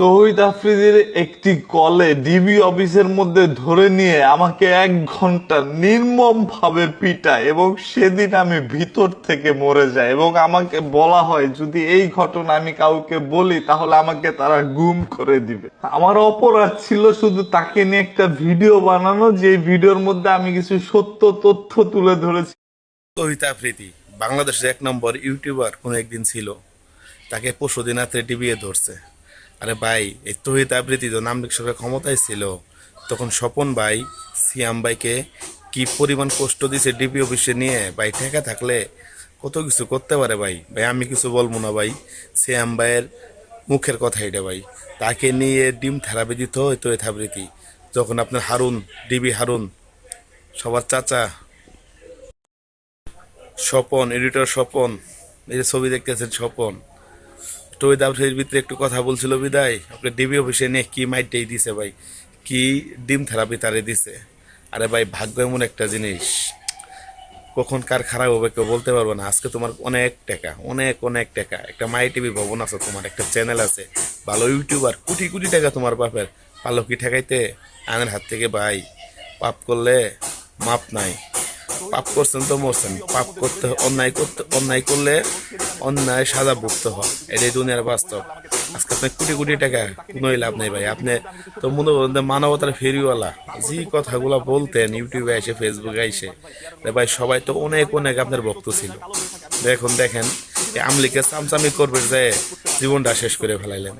তহিদ আফ্রিদির একটি কলে ডিবি অফিসের মধ্যে ধরে নিয়ে আমাকে এক ঘণ্টা নির্মম ভাবে পিটায় এবং সেদিন আমি ভিতর থেকে মরে যাই এবং আমাকে বলা হয়, যদি এই ঘটনা আমি কাউকে বলি, তাহলে আমাকে তারা গুম করে দিবে। আমার অপরাধ ছিল শুধু তাকে নিয়ে একটা ভিডিও বানানো যে ভিডিওর মধ্যে আমি কিছু সত্য তথ্য তুলে ধরেছি। তহিতা আফ্রিদি বাংলাদেশের এক নম্বর ইউটিউবার কোনো একদিন ছিল, তাকে পরশুদিন রাত্রে টিভিয়ে ধরছে। আরে ভাই, এই তহিতা আফ্রিদি তো নাম সরকার ক্ষমতায় ছিল। তখন স্বপন ভাই, সিয়াম ভাইকে কি পরিমাণ কষ্ট দিছে ডিবি অফিসে নিয়ে? ভাই, ঠেকা থাকলে কত কিছু করতে পারে ভাই? ভাই, আমি কিছু বলব না ভাই। সিয়াম ভাইয়ের মুখের কথা এটা ভাই। তাকে নিয়ে ডিম থেরাপি দিত হয় তহিতা আফ্রিদি যখন আপনার হারুন, ডিবি হারুন, সবার চাচা, স্বপন, এডিটর স্বপন, এই ছবি দেখতেছেন স্বপন। টবিদ আফ্রিদির ভিতরে একটু কথা বলছিল বিদায়। আপনার ডিবি অফিসে নিয়ে কি মাইটেই দিছে ভাই? কি ডিম থেরাপি তারে দিছে? আরে ভাই, ভাগ্য এমন একটা জিনিস। কখন কার খারাপ হবে কেউ বলতে পারব না। আজকে তোমার অনেক টাকা, অনেক অনেক টাকা। একটা মাই টিভি ভবন আছে তোমার, একটা চ্যানেল আছে। ভালো ইউটিউবার, কোটি কোটি টাকা তোমার বাপের। পালো কি ঠেকাইতে আনের হাত থেকে ভাই, পাপ করলে মাপ নাই। পাপ করছেন তো মরছেন। পাপ করতে, অন্যায় করতে, অন্যায় করলে অন্যায় সাজা ভুগতে হয়। এটাই দুনিয়ার বাস্তব। আজকে আপনার কোটি কোটি টাকা, কোনোই লাভ নেই ভাই। আপনি তো মনে করেন মানবতার ফেরিওয়ালা। যে কথাগুলো বলতেন, ইউটিউবে এসে ফেসবুকে এসে ভাই সবাই তো অনেক অনেক আপনার ভক্ত ছিল। এখন দেখেন আমলিকে চামচামি করবে যে জীবনটা শেষ করে ফেলাইলেন।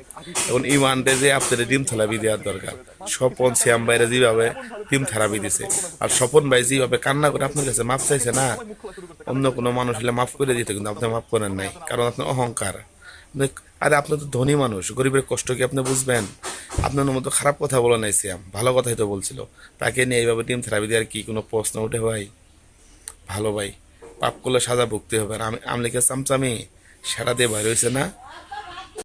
এখন ইমানদের যে আপনাদের ডিম থেরাপি দেওয়ার দরকার। স্বপন শ্যাম ভাইরা যেভাবে ডিম থেরাপি দিছে, আর স্বপন ভাই যেভাবে কান্না করে আপনার কাছে মাপ চাইছে না, অন্য কোনো মানুষ হলে মাফ করে দিত কিন্তু আপনি মাফ করেন নাই, কারণ আপনার অহংকার। আরে আপনি তো ধনী মানুষ, গরিবের কষ্ট কি আপনি বুঝবেন? আপনার মতো খারাপ কথা বলে নাই শ্যাম, ভালো কথাই তো বলছিল। তাকে নিয়ে এইভাবে ডিম থেরাপি দেওয়ার কি কোনো প্রশ্ন উঠে ভাই? ভালো ভাই। পাপ করলে সাজা ভুগতে হবে। আর আমলিকা চামচামি সেটা দিয়ে বাইর হয়েছে না।